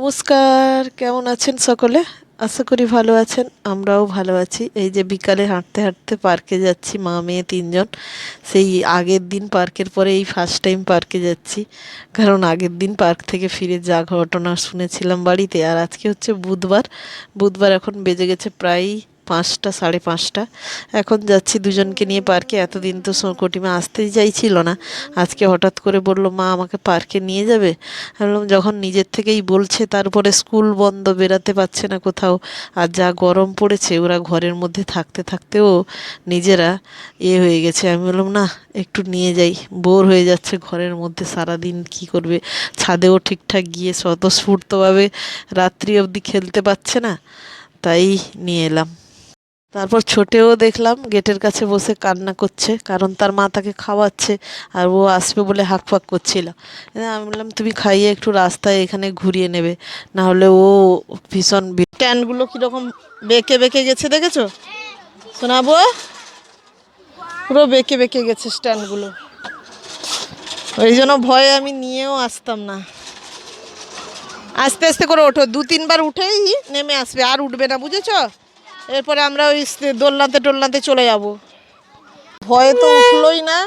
নমস্কার, কেমন আছেন সকলে? আশা করি ভালো আছেন, আমরাও ভালো আছি। এই যে বিকালে হাঁটতে হাঁটতে পার্কে যাচ্ছি, মা, মেয়ে তিনজন। সেই আগের দিন পার্কের পরে এই ফার্স্ট টাইম পার্কে যাচ্ছি। কারণ আগের দিন পার্ক থেকে ফিরে যা ঘটনা শুনেছিলাম বাড়িতে, আর আজকে হচ্ছে বুধবার। বুধবার এখন বেজে গেছে প্রায় পাঁচটা, সাড়ে পাঁচটা। এখন যাচ্ছি দুজনকে নিয়ে পার্কে। এতদিন তো কটিমা আসতেই চাইছিল না। আজকে হঠাৎ করে বলল, মা, আমাকে পার্কে নিয়ে যাবে? বললাম, যখন নিজের থেকেই বলছে, তারপরে স্কুল বন্ধ বেরাতে পারছে না কোথাও। আর যা গরম পড়েছে, ওরা ঘরের মধ্যে থাকতে থাকতেও নিজেরা এ হয়ে গেছে। আমি বললাম, না, একটু নিয়ে যাই। বোর হয়ে যাচ্ছে ঘরের মধ্যে, সারাদিন কি করবে? ছাদেও ঠিকঠাক গিয়ে স্বতঃস্ফূর্তভাবে রাত্রি অবধি খেলতে পারছে না। তাই নিয়ে এলাম। তারপর ছোটেও দেখলাম, গেটের কাছে বসে কান্না করছে, কারণ তার মা তাকে খাওয়াচ্ছে আর ও আসবে বলে হাঁক ফাঁক করছিল। আমি বললাম, তুমি খাইয়ে একটু রাস্তায় এখানে ঘুরিয়ে নেবে, না হলে ও ভীষণ স্ট্যান্ডগুলো কীরকম বেঁকে বেঁকে গেছে দেখেছ? শোনাবো পুরো বেঁকে বেঁকে গেছে স্ট্যান্ডগুলো। ওই জন্য ভয়ে আমি নিয়েও আসতাম না। আস্তে আস্তে করে ওঠো দু তিনবার উঠেই নেমে আসবে, আর উঠবে না, বুঝেছ? এরপরে আমরা ওই দোলনাতে টোলনাতে চলে যাব। ভয়ে তো উঠলোই না,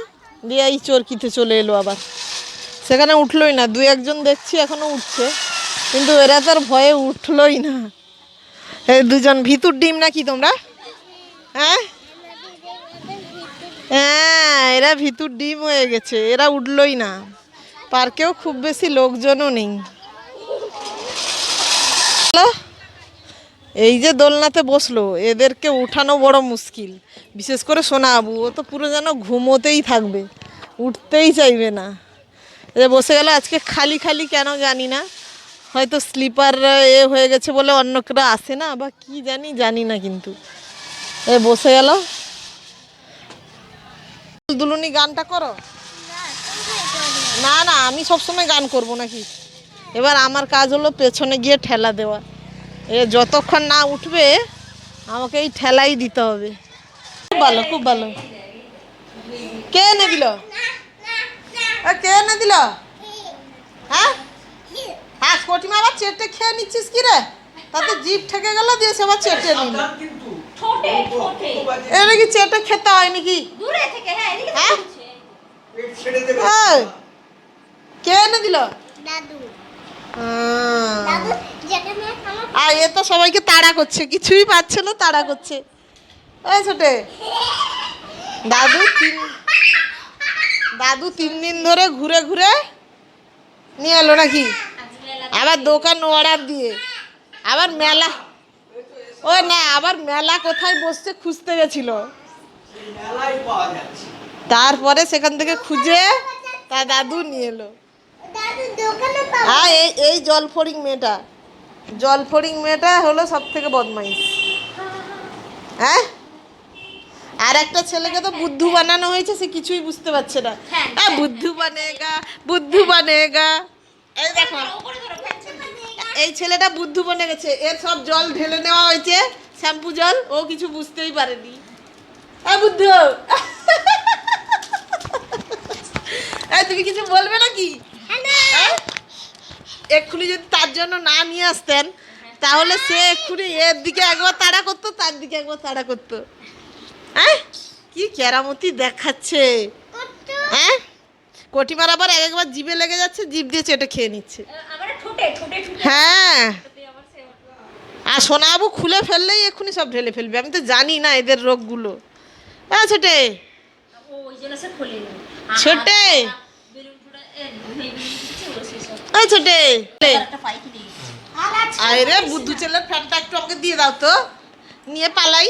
দিয়ে এই চরকিতে চলে এলো আবার। সেখানে উঠলোই না দু একজন দেখছি এখনও উঠছে, কিন্তু এরা তো আর ভয়ে উঠলোই না। এই দুজন, ভিতুর ডিম নাকি তোমরা? হ্যাঁ? হ্যাঁ এরা ভিতুর ডিম হয়ে গেছে, এরা উঠলোই না। পার্কেও খুব বেশি লোকজনও নেই। হ্যালো? এই যে দোলনাতে বসল, এদেরকে উঠানো বড় মুশকিল। বিশেষ করে সোনা আবু, ও তো পুরো যেন ঘুমোতেই থাকবে, উঠতেই চাইবে না। এ বসে গেল, আজকে খালি খালি কেন জানি না, হয়তো স্লিপার এ হয়ে গেছে বলে অন্য কেউ আসে না, বা কি জানি জানি না কিন্তু। এ বসে গেল। দুলুনি গানটা করো। না না, আমি সবসময় গান করব নাকি? এবার আমার কাজ হলো পেছনে গিয়ে ঠেলা দেওয়া। এ যতক্ষণ না উঠবে আমাকে এই ঠেলাই দিতে হবে। খুব ভালো খুব ভালো। কে এনে দিল? কে এনে দিল? হ্যাঁ? হ্যাঁ কটিমা আবার চেটে খেয়ে নিচ্ছিস কি রে? তাতে জিভ ঠেকে গেল দিয়ে সে আবার চেটে নিল। এটা কি চেটে খেতে হয় নাকি? দূরে থেকে হ্যাঁ হ্যাঁ? কে এনে দিল? দাদু। আর এ তো সবাইকে তাড়া করছে কিছুই পাচ্ছে না তাড়া করছে। এই ছোটে। দাদু তিন দাদু তিন দিন ধরে ঘুরে ঘুরে নিয়ে এলো নাকি? আবার দোকান অর্ডার দিয়ে। আবার মেলা ও না আবার মেলা কোথায় বসছে খুঁজতে গেছিল। তারপরে সেখান থেকে খুঁজে তা দাদু নিয়ে এলো। আর এই এই জলফড়িং মেয়েটা। জলফড়িং মেয়েটা হলো সব থেকে বদমাইশ। হ্যাঁ? আর একটা ছেলেকে তো বুদ্ধু বানানো হয়েছে সে কিছুই বুঝতে পারছে না। হ্যাঁ, হ্যাঁ। বুদ্ধু বানেগা বুদ্ধু বানেগা এই দেখো। এই ছেলেটা বুদ্ধু বনে গেছে। এর সব জল ঢেলে নেওয়া হয়েছে শ্যাম্পু জল। ও কিছু বুঝতেই পারেনি। এই বুদ্ধু! তুমি কিছু বলবে নাকি? হ্যাঁ? এক্ষুনি যদি তার জন্য না নিয়ে আসতেন তাহলে সে এক্ষুনি এর দিকে একবার তাড়া করতো তার দিকে একবার তাড়া করতো। হ্যাঁ? কি কেরামতি দেখাচ্ছে। হ্যাঁ? কটিমার আবার এক একবার জিভে লেগে যাচ্ছে জিভ দিয়ে চেটে খেয়ে নিচ্ছে। আমার ঠোঁটে ঠোঁটে ঠোঁটে। হ্যাঁ। আর সোনাবু খুলে ফেললেই এক্ষুনি সব ঢেলে ফেলবে আমি তো জানি না এদের রোগগুলো। হ্যাঁ ছোটে। ছোটে। হ্যাঁ ছোটে। আর, বুদ্ধু ছেলের ফ্যানটা একটু আমাকে দিয়ে দাও তো। নিয়ে পালাই।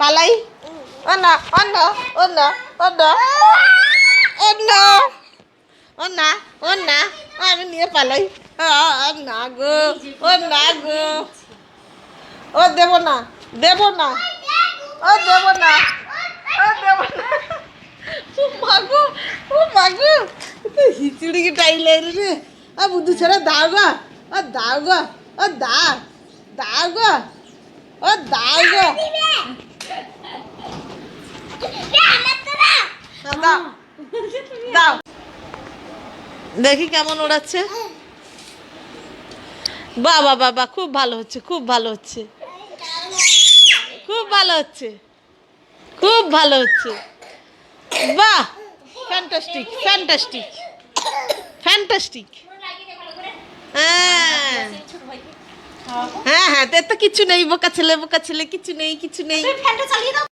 পালাই। ও না ও না ও না ও না। ও না ও না ও না। আমি নিয়ে পালাই। না গো, ও না গো। ও দেব না দেব না। ও দেব না, ও দেব না। ও মাগো ও মাগো হিচড়ি কি টাইলে রে আ বুদ্ধু ছেলে, দাও গো। ও দাও গো। ও দাও। দাও দেখি কেমন ওড়াচ্ছে। বাহ বাহ খুব ভালো হচ্ছে, খুব ভালো হচ্ছে। খুব ভালো হচ্ছে। খুব ভালো হচ্ছে। বাহ! ফ্যান্টাস্টিক ফ্যান্টাস্টিক ফ্যান্টাস্টিক হ্যাঁ। হ্যাঁ হ্যাঁ তো কিছু নেই বোকা ছেলে বোকা ছেলে কিছু নেই কিছু নেই। ফ্যানটা চালিয়ে দাও।